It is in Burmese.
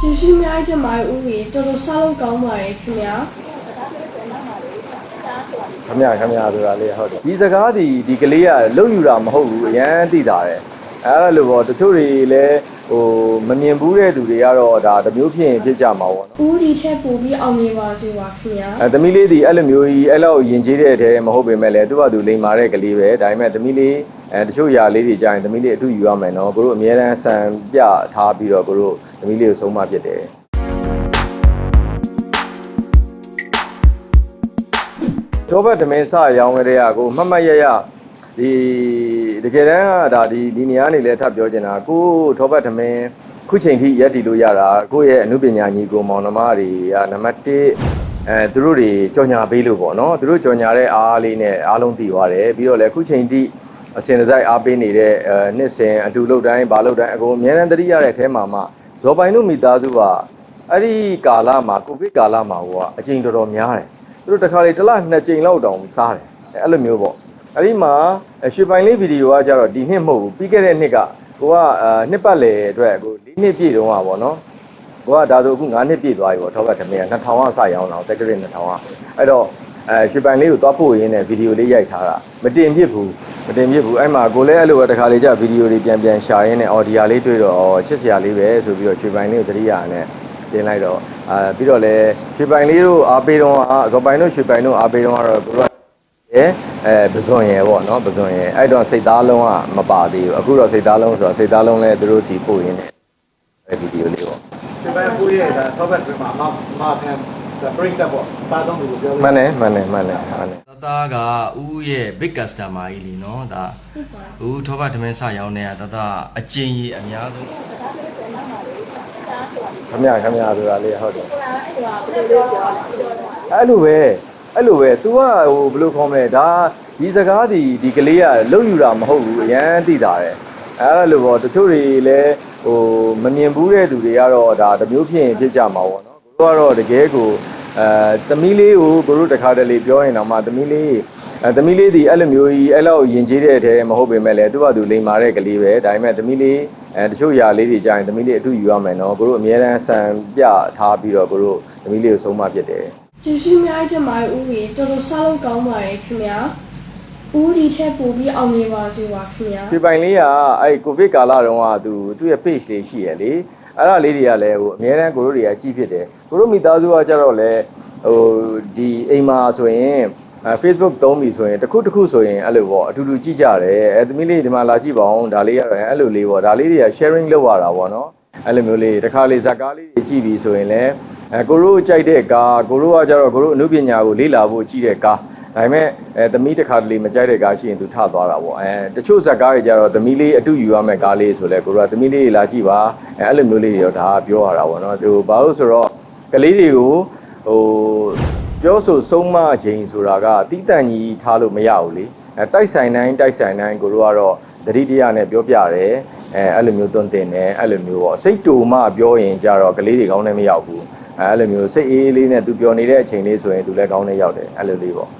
ကျေးဇူးအများကြီးတင်ပါတယ်ဦးကြီးတော်တော်စားလို့ကောင်းပါတယ်ခင်ဗျာခမရခမရဆိုတာလေးဟုတ်တယ်ဒီစကားဒီဒီကလေးကလုံယူတာမဟုတ်ဘူးအရန်သိတာတယ်အဲ့လိုပေါ့တချို့တွေလည်းဟိုမမြင်ဘူးတဲ့သူတွေကတော့ဒါတစ်မျိုးဖြစ်ရင်ဖြစ်ကြမှာပေါ့နော်ဦးဒီထက်ပိုပြီးအောင်မြင်ပါစေပါခင်ဗျာအဲသမီးလေးဒီအဲ့လိုမျိုးကြီးအဲ့လောက်ယဉ်ကျေးတဲ့အထဲမဟုတ်ပေမဲ့လည်းသူ့ဘာသူလိမ်မာတဲ့ကလေးပဲဒါပေမဲ့သမီးလေး အဲတချို့ຢာလေးတွေကြာရင်သမီးလေးအထူးယူရမယ်နော်ကိုတို့အများတန်းဆန်ပြထားပြီးတော့ကိုတို့သမီးလေးကိုဆုံးမဖြစ်တယ်တောဘတ်ဓမင်းစရောင်းကြတဲ့ကကိုမတ်မတ်ရရဒီတကယ်တမ်းကဒါဒီဒီနေရာနေလဲထပ်ပြောချင်တာကိုတောဘတ်ဓမင်းခုချိန်ထိရက်တည်လို့ရတာကိုရဲ့အမှုပညာညီကိုမောင်နှမတွေကနံပါတ်1အဲသူတို့တွေကြော်ညာပေးလို့ပေါ့နော်သူတို့ကြော်ညာတဲ့အားလေးနဲ့အားလုံးတည်သွားတယ်ပြီးတော့လည်းခုချိန်ထိ အစင်တစိုက်အားပေးနေတဲ့အဲနှစ်စဉ်အလှူလုပ်တိုင်းဘာလုပ်တိုင်းအကုန်အများတန်းတတိရတဲ့အထဲမှာမှဇော်ပိုင်တို့မိသားစုကအဲ့ဒီကာလမှာကိုဗစ်ကာလမှာဟိုကအချိန်တော်တော်များတယ်သူတို့တစ်ခါလေတစ်လနှစ်ကြိမ်လောက်တောင်စားတယ်အဲ့လိုမျိုးပေါ့အဲ့ဒီမှာရွှေပိုင်လေးဗီဒီယိုကကြတော့ဒီနှစ်မဟုတ်ဘူးပြီးခဲ့တဲ့နှစ်ကကိုကအာနှစ်ပတ်လေအတွက်ကို၄နှစ်ပြည့်တုန်းကပေါ့နော်ကိုကဒါဆိုအခု9နှစ်ပြည့်သွားပြီပေါ့ထောက်ကတမင်က2000ကစရောင်းတော့တက်ကရစ်2000ကအဲ့တော့အဲရွှေပိုင်လေးကိုသွားပို့ရင်းနဲ့ဗီဒီယိုလေးရိုက်ထားတာမတင်ပြစ်ဘူး မတင်ပြစ်ဘူးအဲ့မှာကိုလည်းအဲ့လိုပဲတစ်ခါလေကြာဗီဒီယိုတွေပြန်ပြန်ရှာရင်းနဲ့အော်ဒီယာလေးတွေ့တော့အော်ချစ်စရာလေးပဲဆိုပြီးတော့ရွှေပိုင်လေးကိုတတိယနဲ့တင်လိုက်တော့အာပြီးတော့လည်းရွှေပိုင်လေးတို့အားပေးတော့အာဇော်ပိုင်တို့ရွှေပိုင်တို့အားပေးတော့ကတော့ကိုတို့ကရဲအဲပဇွန်ရဲပေါ့နော်ပဇွန်ရဲအဲ့တော့စိတ်သားလုံးကမပါသေးဘူးအခုတော့စိတ်သားလုံးဆိုတော့စိတ်သားလုံးလည်းသူတို့စီပို့ရင်းတယ်ဗီဒီယိုလေးပေါ့ဒီဘက်ကိုရဲ့ဒါတော့ဘက်မှာမမခံ ဒါ break up ပေါ့စားတော့ဘူးပြောမှန်တယ်မှန်တယ်မှန်တယ်မှန်တယ်တသားကဦးရဲ့ big customer ကြီးလीနော်ဒါဦးထောပတ်ထမင်းစရောင်းနေတာတသားအကျဉ်းကြီးအများဆုံးခမရခမရဆိုတာလေးဟုတ်တယ်အဲ့လိုပဲအဲ့လိုပဲ तू ကဟိုဘယ်လိုခေါ်မလဲဒါဒီစကားဒီဒီကလေးကလုံယူတာမဟုတ်ဘူးအရန်သိတာတယ်အဲ့လိုပေါ့တချို့တွေလည်းဟိုမမြင်ဘူးတဲ့သူတွေကတော့ဒါတစ်မျိုးဖြစ်ရင်ဖြစ်ကြမှာပေါ့နော်ကို တို့ကတော့တကယ်ကိုအဲသမီးလေးကိုကိုတို့တခါတလေပြောရင်တော့မှသမီးလေးအဲသမီးလေးဒီအဲ့လိုမျိုးကြီးအဲ့လောက်ယဉ်ကျေးတဲ့အထဲမဟုတ်ပေမဲ့လည်းသူ့ဘာသူလိမ်မာတဲ့ကလေးပဲဒါပေမဲ့သမီးလေးအဲတချို့ຢာလေးတွေကြာရင်သမီးလေးအထူးယူရမယ်နော်ကိုတို့အများတန်းဆန်ပြထားပြီးတော့ကိုတို့သမီးလေးကိုဆုံးမဖြစ်တယ်ကျေးဇူးအများကြီးတင်ပါတယ်ဦးကြီးတော်တော်စားလို့ကောင်းပါတယ်ခင်ဗျာဦးဒီထက်ပိုပြီးအောင်မြင်ပါစေပါခင်ဗျာဒီပိုင်လေးကအဲ့ကိုဗစ်ကာလတုန်းကသူသူ့ရဲ့ page လေးရှိရလေ အဲ့ဒါလေးတွေကလည်းဟိုအများတန်းကိုတို့တွေကကြည့်ဖြစ်တယ်ကိုတို့မိသားစုကကြတော့လေဟိုဒီအိမ်မှာဆိုရင်အဲ Facebook သုံးပြီဆိုရင်တစ်ခုတစ်ခုဆိုရင်အဲ့လိုပေါ့အတူတူကြည့်ကြတယ်အဲသမီးလေးဒီမှာလာကြည့်ပါအောင်ဒါလေးကတော့အဲ့လိုလေးပေါ့ဒါလေးတွေက sharing လုပ်ရတာပေါ့နော်အဲ့လိုမျိုးလေးတစ်ခါလေးဇာတ်ကားလေးတွေကြည့်ပြီဆိုရင်လည်းအဲကိုတို့ကြိုက်တဲ့ကားကိုတို့ကကြတော့ကိုတို့အမှုပညာကိုလေ့လာဖို့ကြည့်တဲ့ကား ဒါပေမဲ့အဲသမီးတစ်ခါတလေမကြိုက်တဲ့ကားရှိရင်သူထသွားတာပေါ့အဲတချို့ဇက်ကားတွေကြတော့သမီးလေးအတူယူရမယ့်ကားလေးဆိုလဲကိုတို့ကသမီးလေးတွေလာကြည့်ပါအဲအဲ့လိုမျိုးလေးတွေတော့ဒါကပြောရတာပေါ့နော်သူဘာလို့ဆိုတော့ကလေးတွေကိုဟိုပြောဆိုဆုံးမခြင်းဆိုတာကတီးတန့်ကြီးထားလို့မရဘူးလေအဲတိုက်ဆိုင်တိုင်းတိုက်ဆိုင်တိုင်းကိုတို့ကတော့သတိတရားနဲ့ပြောပြတယ်အဲအဲ့လိုမျိုးတွန်းတင်တယ်အဲ့လိုမျိုးပေါ့စိတ်တူမှပြောရင်ကြတော့ကလေးတွေကောင်းနေမရောက်ဘူးအဲအဲ့လိုမျိုးစိတ်အေးအေးလေးနဲ့သူပြောနေတဲ့အချိန်လေးဆိုရင်သူလည်းကောင်းနေရောက်တယ်အဲ့လိုလေးပေါ့